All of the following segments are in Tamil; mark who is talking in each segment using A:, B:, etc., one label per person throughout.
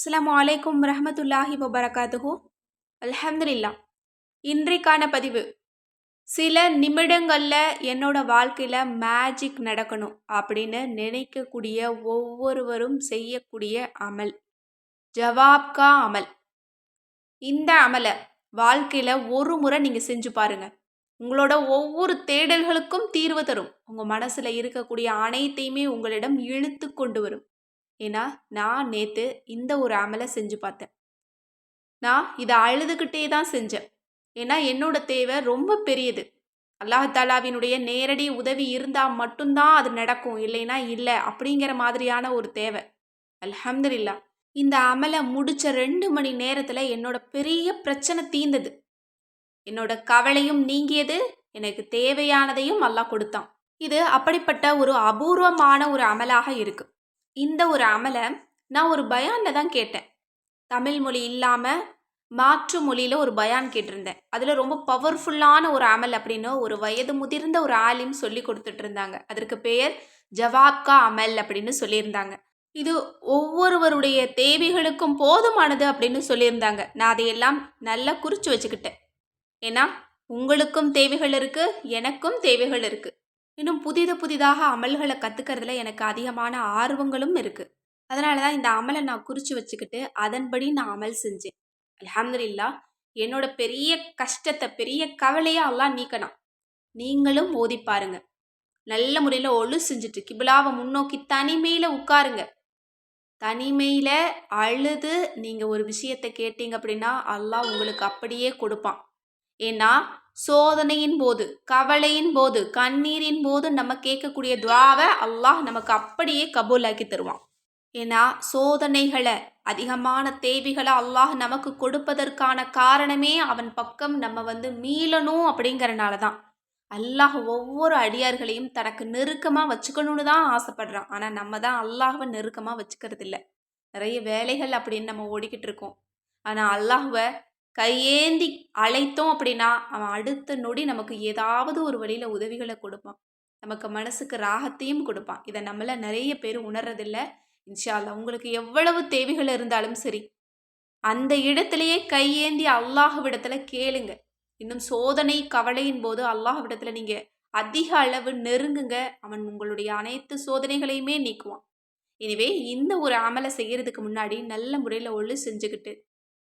A: அஸ்லாம் அலைக்கும் ரஹமத்துல்லாஹி வபரகாத்துஹு அல்ஹம்துலில்லா இன்றைக்கான பதிவு. சில நிமிடங்களில் என்னோட வாழ்க்கையில் மேஜிக் நடக்கணும் அப்படின்னு நினைக்கக்கூடிய ஒவ்வொருவரும் செய்யக்கூடிய அமல். ஜவாப்கா அமல் இந்த அமலை வாழ்க்கையில் ஒரு முறை நீங்கள் செஞ்சு பாருங்க. உங்களோட ஒவ்வொரு தேடல்களுக்கும் தீர்வு தரும். உங்கள் மனசில் இருக்கக்கூடிய அனைத்தையுமே உங்களிடம் இழுத்து கொண்டு வரும். ஏன்னா நான் நேற்று இந்த ஒரு அமலை செஞ்சு பார்த்தேன். நான் இதை அழுதுகிட்டே தான் செஞ்சேன். ஏன்னா என்னோட தேவை ரொம்ப பெரியது. அல்லாஹாலாவினுடைய நேரடி உதவி இருந்தால் மட்டும்தான் அது நடக்கும். இல்லைன்னா இல்லை அப்படிங்கிற மாதிரியான ஒரு தேவை. அல்ஹம்துலில்லா. இந்த அமலை முடிச்ச ரெண்டு மணி நேரத்தில் என்னோட பெரிய பிரச்சனை தீர்ந்தது என்னோட கவலையும் நீங்கியது. எனக்கு தேவையானதையும் அல்லாஹ் கொடுத்தான். இது அப்படிப்பட்ட ஒரு அபூர்வமான ஒரு அமலாக இருக்குது இந்த ஒரு அமலை நான் ஒரு பயானில் தான் கேட்டேன். தமிழ் மொழி இல்லாமல் மாற்று மொழியில் ஒரு பயான் கேட்டிருந்தேன். அதில் ரொம்ப பவர்ஃபுல்லான ஒரு அமல் அப்படின்னு ஒரு வயது முதிர்ந்த ஒரு ஆலிம் சொல்லி கொடுத்துட்டு இருந்தாங்க அதற்கு பெயர் ஜவாப்கா அமல் அப்படின்னு சொல்லியிருந்தாங்க. இது ஒவ்வொருவருடைய தேவைகளுக்கும் போதுமானது அப்படின்னு சொல்லியிருந்தாங்க. நான் அதையெல்லாம் நல்லா குறித்து வச்சுக்கிட்டேன். ஏன்னா உங்களுக்கும் தேவைகள் இருக்குது எனக்கும் தேவைகள் இருக்குது இன்னும் புதிது புதிதாக அமல்களை கற்றுக்கிறதுல எனக்கு அதிகமான ஆர்வங்களும் இருக்குது அதனால தான் இந்த அமலை நான் குறித்து வச்சுக்கிட்டு அதன்படி நான் அமல் செஞ்சேன். அலமதுல்லா என்னோட பெரிய கஷ்டத்தை பெரிய கவலையை எல்லாம் நீக்கணும். நீங்களும் ஓதி பாருங்க. நல்ல முறையில் ஒழு செஞ்சுட்டு கிபிலாவை முன்னோக்கி தனிமையில் உட்காருங்க. தனிமையில் அழுது நீங்கள் ஒரு விஷயத்தை கேட்டீங்க அப்படின்னா அல்லாஹ் உங்களுக்கு அப்படியே கொடுப்பான். ஏன்னா சோதனையின் போது கவலையின் போது கண்ணீரின் போது நம்ம கேட்கக்கூடிய துவாவை அல்லாஹ் நமக்கு அப்படியே கபூலாக்கி தருவான். ஏன்னா சோதனைகளை அதிகமான தேவைகளை அல்லாஹ் நமக்கு கொடுப்பதற்கான காரணமே அவன் பக்கம் நம்ம வந்து மீளணும் அப்படிங்கிறனால தான். அல்லாஹ் ஒவ்வொரு அடியார்களையும் தனக்கு நெருக்கமாக வச்சுக்கணும்னு தான் ஆசைப்படுறான். ஆனால் நம்ம தான் அல்லாஹவை நெருக்கமாக வச்சுக்கிறது இல்லை நிறைய வேலைகள் அப்படின்னு நம்ம ஓடிக்கிட்டு இருக்கோம். ஆனால் அல்லாஹுவை கையேந்தி அழைத்தோம் அப்படின்னா அவன் அடுத்த நொடி நமக்கு ஏதாவது ஒரு வழியில் உதவிகளை கொடுப்பான். நமக்கு மனசுக்கு ராகத்தையும் கொடுப்பான். இதை நம்மள நிறைய பேர் உணர்றதில்ல. இன்ஷால்லா உங்களுக்கு எவ்வளவு தேவைகள் இருந்தாலும் சரி அந்த இடத்துலையே கையேந்தி அல்லாஹ்விடத்துல கேளுங்க. இன்னும் சோதனை கவலையின் போது அல்லாஹ்விடத்துல நீங்க அதிக அளவு நெருங்குங்க. அவன் உங்களுடைய அனைத்து சோதனைகளையுமே நீக்குவான். எனவே இந்த ஒரு அமலை செய்யறதுக்கு முன்னாடி நல்ல முறையில் ஒழு செஞ்சுக்கிட்டு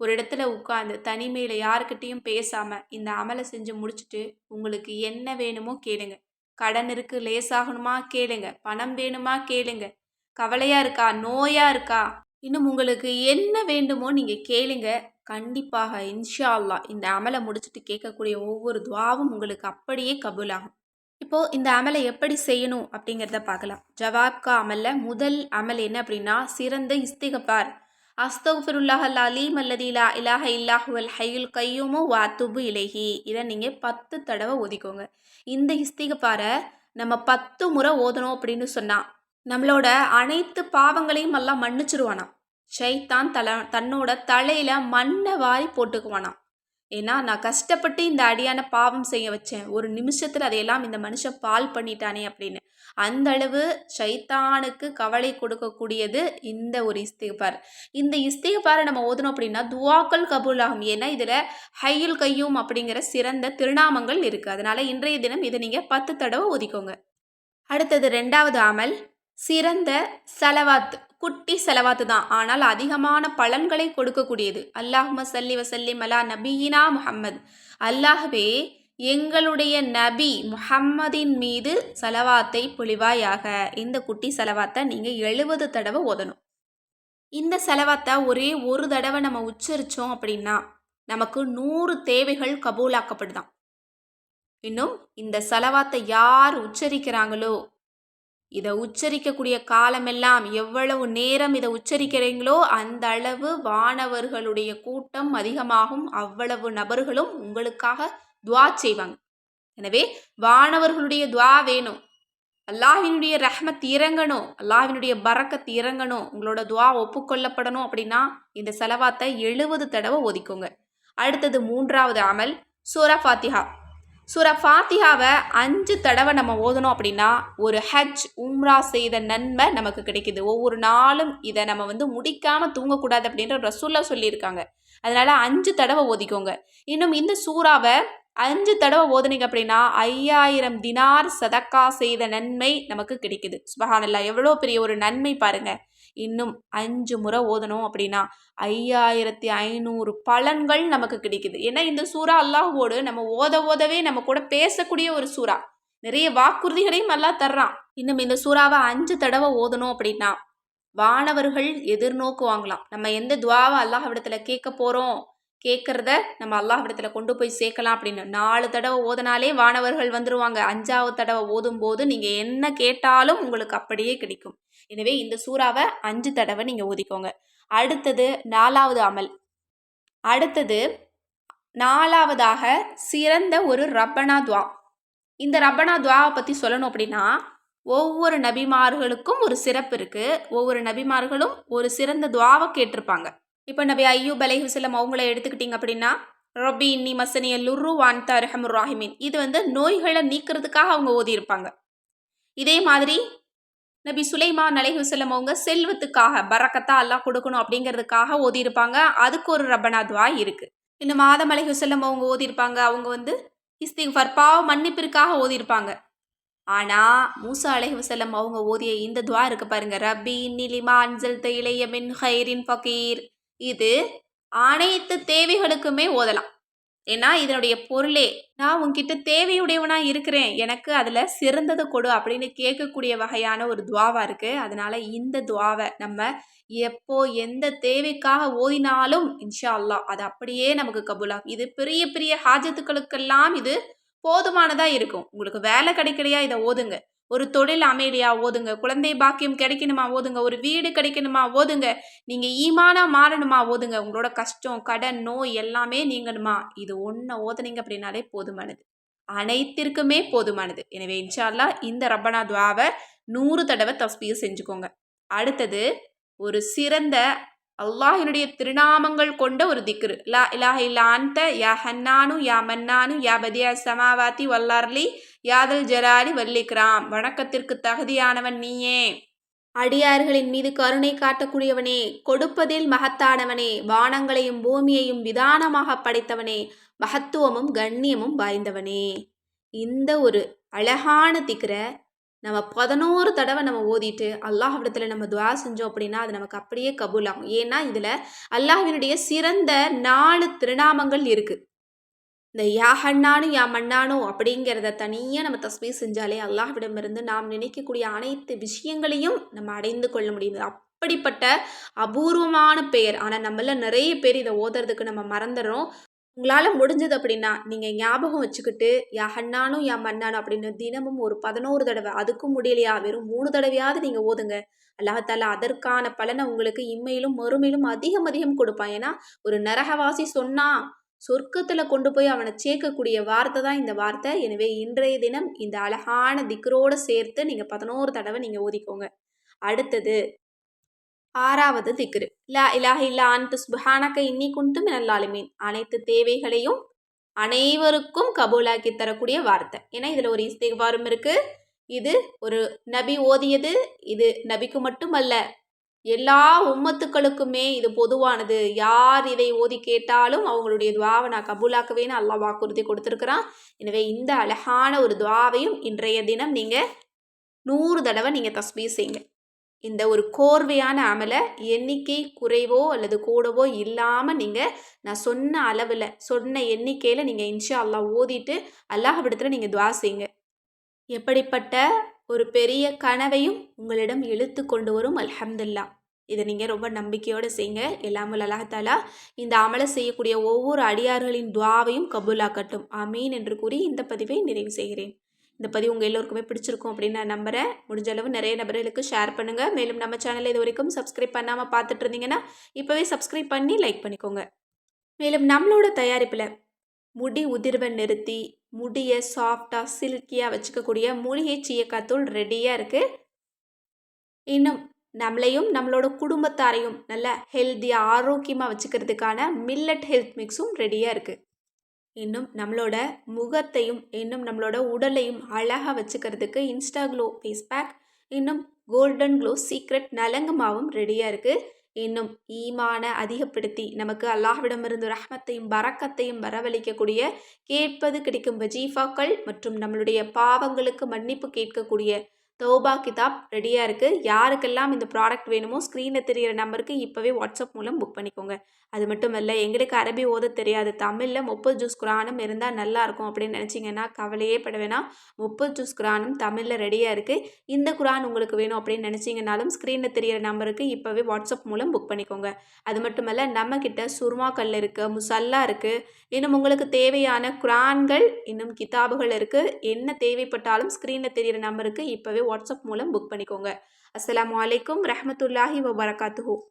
A: ஒரு இடத்துல உட்காந்து தனிமையில் யாருக்கிட்டேயும் பேசாமல் இந்த அமலை செஞ்சு முடிச்சுட்டு உங்களுக்கு என்ன வேணுமோ கேளுங்க. கடன் இருக்கு லேசாகணுமா கேளுங்க. பணம் வேணுமா கேளுங்க. கவலையாக இருக்கா? நோயாக இருக்கா? இன்னும் உங்களுக்கு என்ன வேண்டுமோ நீங்கள் கேளுங்க. கண்டிப்பாக இன்ஷா அல்லா இந்த அமலை முடிச்சுட்டு கேட்கக்கூடிய ஒவ்வொரு துவாவும் உங்களுக்கு அப்படியே கபூலாகும். இப்போது இந்த அமலை எப்படி செய்யணும் அப்படிங்கிறத பார்க்கலாம். ஜவாப்கா அமலில் முதல் அமல் என்ன அப்படின்னா சிறந்த இஸ்திகப்பார் அஸ்தகுஃபிருல்லாஹ் அலீம் அல்லது இலா இலாஹ இல்லாஹுவல் ஹையுல் கையுமோ வாத்துபு இலகி இதை நீங்கள் பத்து தடவை ஓதிக்கோங்க. இந்த இஸ்திகப்பாரை நம்ம பத்து முறை ஓதணும் அப்படின்னு சொன்னால் நம்மளோட அனைத்து பாவங்களையும் எல்லாம் மன்னிச்சிருவானாம். ஷைத்தான் தல தன்னோட தலையில் மண்ணை வாரி போட்டுக்குவானாம். ஏன்னா நான் கஷ்டப்பட்டு இந்த அடியான பாவம் செய்ய வச்சேன். ஒரு நிமிஷத்தில் அதையெல்லாம் இந்த மனுஷன் பால் பண்ணிட்டானே அப்படின்னு. அந்த அளவு சைத்தானுக்கு கவலை கொடுக்கக்கூடியது இந்த ஒரு இஸ்திகபார் இந்த இஸ்திகபாரை நம்ம ஓதணும் அப்படின்னா துவாக்கள் கபூல் ஆகும் ஏன்னா இதில் ஹையுல் கையும் அப்படிங்கிற சிறந்த திருநாமங்கள் இருக்குது அதனால் இன்றைய தினம் இதை நீங்கள் பத்து தடவை ஒதுக்கோங்க அடுத்தது ரெண்டாவது அமல். சிறந்த செலவாத் குட்டி செலவாத்து தான். ஆனால் அதிகமான பலன்களை கொடுக்கக்கூடியது. அல்லாஹ் சல்லி வசல்லி மலா நபீனா முஹம்மது. அல்லாஹவே எங்களுடைய நபி முஹம்மதின் மீது செலவாத்தை பொழிவாயாக. இந்த குட்டி செலவாத்தை நீங்கள் எழுபது தடவை ஓதணும். இந்த செலவாத்தை ஒரே ஒரு தடவை நம்ம உச்சரித்தோம் அப்படின்னா நமக்கு நூறு தேவைகள் கபூலாக்கப்படுதான் இன்னும் இந்த செலவாத்தை யார் உச்சரிக்கிறாங்களோ இதை உச்சரிக்கக்கூடிய காலமெல்லாம் எவ்வளவு நேரம் இதை உச்சரிக்கிறீங்களோ அந்த அளவு வானவர்களுடைய கூட்டம் அதிகமாகும். அவ்வளவு நபர்களும் உங்களுக்காக துவா செய்வாங்க. எனவே வானவர்களுடைய துவா வேணும். அல்லாஹினுடைய ரஹ்மத் இறங்கணும். அல்லாஹினுடைய பறக்கத் இறங்கணும். உங்களோட துவா ஒப்புக்கொள்ளப்படணும் அப்படின்னா இந்த செலவாத்தை எழுபது தடவை ஒதுக்குங்க. அடுத்தது மூன்றாவது அமல் சூரா ஃபாத்திஹா. சூரா ஃபாத்திஹாவை அஞ்சு தடவை நம்ம ஓதணும் அப்படின்னா ஒரு ஹஜ் உம்ரா செய்த நன்மை நமக்கு கிடைக்குது. ஒவ்வொரு நாளும் இதை நம்ம வந்து முடிக்காமல் தூங்கக்கூடாது அப்படின்ற ரசூல்லா சொல்லியிருக்காங்க. அதனால் அஞ்சு தடவை ஓதிக்கோங்க. இன்னும் இந்த சூறாவை அஞ்சு தடவை ஓதுனீங்க அப்படின்னா ஐயாயிரம் தினார் சதக்கா செய்த நன்மை நமக்கு கிடைக்குது. சுபஹானல்லா எவ்வளோ பெரிய ஒரு நன்மை பாருங்க. இன்னும் அஞ்சு முறை ஓதணும் அப்படின்னா ஐயாயிரத்தி ஐநூறு பலன்கள் நமக்கு கிடைக்குது. ஏன்னா இந்த சூறா அல்லாஹோடு நம்ம ஓத ஓதவே நம்ம கூட பேசக்கூடிய ஒரு சூறா. நிறைய வாக்குறுதிகளையும் நல்லா தர்றான். இன்னும் இந்த சூறாவை அஞ்சு தடவை ஓதணும் அப்படின்னா வானவர்கள் எதிர்நோக்குவாங்களாம் நம்ம எந்த துவாவை அல்லாஹ் கேட்க போகிறோம் கேட்குறத நம்ம அல்லாஹ்விடத்தில் கொண்டு போய் சேர்க்கலாம் அப்படின்னு. நாலு தடவை ஓதனாலே வானவர்கள் வந்துடுவாங்க அஞ்சாவது தடவை ஓதும் போது நீங்கள் என்ன கேட்டாலும் உங்களுக்கு அப்படியே கிடைக்கும். எனவே இந்த சூறாவை அஞ்சு தடவை நீங்கள் ஓதிக்கோங்க. அடுத்தது நாலாவது அமல். அடுத்தது நாலாவதாக சிறந்த ஒரு ரப்பனா துவா. இந்த ரப்பனா துவாவை பற்றி சொல்லணும் அப்படின்னா ஒவ்வொரு நபிமார்களுக்கும் ஒரு சிறப்பு இருக்குது ஒவ்வொரு நபிமார்களும் ஒரு சிறந்த துவாவை கேட்டிருப்பாங்க. இப்போ நபி ஐயூப் அலைஹுசலம் அவங்கள எடுத்துக்கிட்டிங்க அப்படின்னா ரொபி இன்னி மசனிய லுரு வான்தா ரஹமுர் ராஹிமின். இது வந்து நோய்களை நீக்கிறதுக்காக அவங்க ஓதியிருப்பாங்க இதே மாதிரி நபி சுலைமான் அலைஹுசல்லம் அவங்க செல்வத்துக்காக பறக்கத்தா எல்லாம் கொடுக்கணும் அப்படிங்கிறதுக்காக ஓதியிருப்பாங்க அதுக்கு ஒரு ரப்பனா துவா இருக்குது இன்னும் மாதம் அலைஹுசல்லம் அவங்க ஓதியிருப்பாங்க அவங்க வந்து இஸ்திஃபர் பாவ மன்னிப்பிற்காக ஓதியிருப்பாங்க ஆனால் மூசா அலைஹுசல்லம் அவங்க ஓதிய இந்த துவா இருக்கு பாருங்க. ரபி நிலிமா அன்சல் இளைய மின் ஹைரின் ஃபகீர். இது அனைத்து தேவைகளுக்குமே ஓதலாம். ஏன்னா இதனுடைய பொருளே. நான் உங்ககிட்ட தேவையுடையவனாக இருக்கிறேன். எனக்கு அதில் சிறந்தது கொடு அப்படின்னு கேட்கக்கூடிய வகையான ஒரு துவாவாக இருக்குது அதனால் இந்த துவாவை நம்ம எப்போ எந்த தேவைக்காக ஓதினாலும் இன்ஷா அல்லா அது அப்படியே நமக்கு கபூலாகும். இது பெரிய பெரிய ஹாஜத்துக்களுக்கெல்லாம் இது போதுமானதாக இருக்கும். உங்களுக்கு வேலை கிடைக்கலையா இதை ஓதுங்க. ஒரு தொழில் அமைதியா ஓதுங்க. குழந்தை பாக்கியம் கிடைக்கணுமா ஓதுங்க. ஒரு வீடு கிடைக்கணுமா ஓதுங்க. நீங்கள் ஈமானா மாறணுமா ஓதுங்க. உங்களோட கஷ்டம் கடன் நோய் எல்லாமே நீங்கணுமா? இது ஒன்றை ஓதுனீங்க அப்படின்னாலே போதுமானது. அனைத்திற்குமே போதுமானது. எனவே இன்ஷால்லா இந்த ரப்பனா துவாவை நூறு தடவை தஸ்பியை செஞ்சுக்கோங்க. அடுத்தது ஒரு சிறந்த அல்லாஹினுடைய திருநாமங்கள் கொண்ட ஒரு திக்ரு. லா இலாஹ இல்லாந்த யா ஹன்னானு யா மன்னானு யா பதியா சமாவாத்தி வல்லார்லி யாதல் ஜலாலி வல்லிக்ராம். வணக்கத்திற்கு தகுதியானவன் நீயே. அடியார்களின் மீது கருணை காட்டக்கூடியவனே கொடுப்பதில் மகத்தானவனே வானங்களையும் பூமியையும் விதானமாக படைத்தவனே மகத்துவமும் கண்ணியமும் வாய்ந்தவனே. இந்த ஒரு அழகான திக்கரை நம்ம பதினோரு தடவை நம்ம ஓதிட்டு அல்லாஹ்விடத்தில் நம்ம துவா செஞ்சோம் அப்படின்னா அது நமக்கு அப்படியே கபூல் ஆகும் ஏன்னா இதில் அல்லாஹினுடைய சிறந்த நாலு திருநாமங்கள் இருக்குது இந்த யா ஹண்ணானு யா மண்ணானோ அப்படிங்கிறத தனியாக நம்ம தஸ்மீ செஞ்சாலே அல்லாஹ்விடமிருந்து நாம் நினைக்கக்கூடிய அனைத்து விஷயங்களையும் நம்ம அடைந்து கொள்ள முடியுது. அப்படிப்பட்ட அபூர்வமான பெயர். ஆனால் நம்மள நிறைய பேர் இதை ஓதுறதுக்கு நம்ம மறந்துடுறோம். உங்களால் முடிஞ்சது அப்படின்னா நீங்கள் ஞாபகம் வச்சுக்கிட்டு யா ஹண்ணானும் யா மண்ணானும் அப்படின்னு தினமும் ஒரு பதினோரு தடவை அதுக்கும் முடியலையா? வெறும் மூணு தடவையாவது நீங்கள் ஓதுங்க. அல்லாஹால அதற்கான பலனை உங்களுக்கு இம்மையிலும் மறுமையிலும் அதிகம் அதிகம் கொடுப்பான். ஏன்னா ஒரு நரகவாசி சொன்னா சொர்க்கத்தில் கொண்டு போய் அவனை சேர்க்கக்கூடிய வார்த்தை தான் இந்த வார்த்தை. எனவே இன்றைய தினம் இந்த அழகான திக்கரோடு சேர்த்து நீங்கள் பதினோரு தடவை நீங்கள் ஓதிக்கோங்க. அடுத்தது ஆறாவது திக்ரு. லா இலாஹ இல்லா அன்து சுபஹானக்க இன்னி குண்டு நல்லாலுமீன் அனைத்து தேவைகளையும் அனைவருக்கும் கபூலாக்கி தரக்கூடிய வார்த்தை. ஏன்னா இதில் ஒரு இஸ்திகாரம் இருக்குது இது ஒரு நபி ஓதியது. இது நபிக்கு மட்டுமல்ல எல்லா உம்மத்துக்களுக்குமே இது பொதுவானது. யார் இதை ஓதி கேட்டாலும் அவங்களுடைய துவாவை நான் கபூலாக்கவேன்னு அல்லா வாக்குறுதி கொடுத்துருக்குறான். எனவே இந்த அழகான ஒரு துவாவையும் இன்றைய தினம் நீங்கள் நூறு தடவை நீங்கள் தஸ்மீ செய்யுங்க. இந்த ஒரு கோர்வையான அமலை எண்ணிக்கை குறைவோ அல்லது கூடவோ இல்லாமல் நீங்கள் நான் சொன்ன அளவில் சொன்ன எண்ணிக்கையில் நீங்கள் இன்ஷா அல்லா ஓதிட்டு அல்லாஹ்விடத்தில் நீங்கள் துவா செய்யுங்க. எப்படிப்பட்ட ஒரு பெரிய கனவையும் உங்களிடம் இழுத்து கொண்டு வரும் அல்ஹம்துல்லா இதை நீங்கள் ரொம்ப நம்பிக்கையோடு செய்யுங்க. எல்லாமல் அல்லாஹாலா இந்த அமலை செய்யக்கூடிய ஒவ்வொரு அடியார்களின் துவாவையும் கபூலாக்கட்டும். அமீன் என்று கூறி இந்த பதிவை நிறைவு செய்கிறேன். இந்த பதிவு உங்கள் எல்லோருக்குமே பிடிச்சிருக்கும் அப்படின்னு நான் நம்புகிறேன் முடிஞ்ச அளவு நிறைய நபர்களுக்கு ஷேர் பண்ணுங்கள் மேலும் நம்ம சேனலை இது வரைக்கும் சப்ஸ்கிரைப் பண்ணாமல் பார்த்துட்டு இருந்தீங்கன்னா இப்போவே சப்ஸ்கிரைப் பண்ணி லைக் பண்ணிக்கோங்க. மேலும் நம்மளோட தயாரிப்பில் முடி உதிர்வை நிறுத்தி முடியை சாஃப்டாக சில்கியாக வச்சுக்கக்கூடிய மூலிகை சீயக்காத்தூள் ரெடியாக இருக்குது இன்னும் நம்மளையும் நம்மளோட குடும்பத்தாரையும் நல்ல ஹெல்த்தியாக ஆரோக்கியமாக வச்சுக்கிறதுக்கான மில்லட் ஹெல்த் மிக்ஸும் ரெடியாக இருக்குது இன்னும் நம்மளோட முகத்தையும் இன்னும் நம்மளோட உடலையும் அழகாக வச்சுக்கிறதுக்கு இன்ஸ்டா க்ளோ ஃபேஸ் பேக் இன்னும் கோல்டன் க்ளோ சீக்ரெட் நலங்கு மாவும் ரெடியாக இருக்குது இன்னும் ஈமான அதிகப்படுத்தி நமக்கு அல்லாஹ்விடமிருந்து ரஹ்மத்தையும் பறக்கத்தையும் வரவழைக்கக்கூடிய கேட்பது கிடைக்கும் வஜீஃபாக்கள் மற்றும் நம்மளுடைய பாவங்களுக்கு மன்னிப்பு கேட்கக்கூடிய தௌபா கிதாப் ரெடியாக இருக்குது யாருக்கெல்லாம் இந்த ப்ராடக்ட் வேணுமோ ஸ்க்ரீனில் தெரிகிற நம்பருக்கு இப்போவே வாட்ஸ்அப் மூலம் புக் பண்ணிக்கோங்க. அது மட்டும் இல்லை எங்களுக்கு அரபி ஓத தெரியாது. தமிழில் முப்பது ஜூஸ் குரானும் இருந்தால் நல்லாயிருக்கும் அப்படின்னு நினச்சிங்கன்னா கவலையே பட வேணாம். முப்பது ஜூஸ் குரானும் தமிழில் ரெடியாக இருக்குது இந்த குரான் உங்களுக்கு வேணும் அப்படின்னு நினச்சிங்கனாலும் ஸ்க்ரீனில் தெரிகிற நம்பருக்கு இப்போவே வாட்ஸ்அப் மூலம் புக் பண்ணிக்கோங்க. அது மட்டும் இல்லை நம்மக்கிட்ட சுர்மா கல் இருக்குது முசல்லா இருக்குது இன்னும் உங்களுக்கு தேவையான குரான்கள் இன்னும் கிதாபுகள் இருக்குது என்ன தேவைப்பட்டாலும் ஸ்க்ரீனில் தெரிகிற நம்பருக்கு இப்போவே வாட்ஸ்அப் மூலம் புக் பண்ணிக்கோங்க. அஸ்லாம் வலைக்கம் ரஹமத்துல்லாஹி வபரகாத்துஹூ.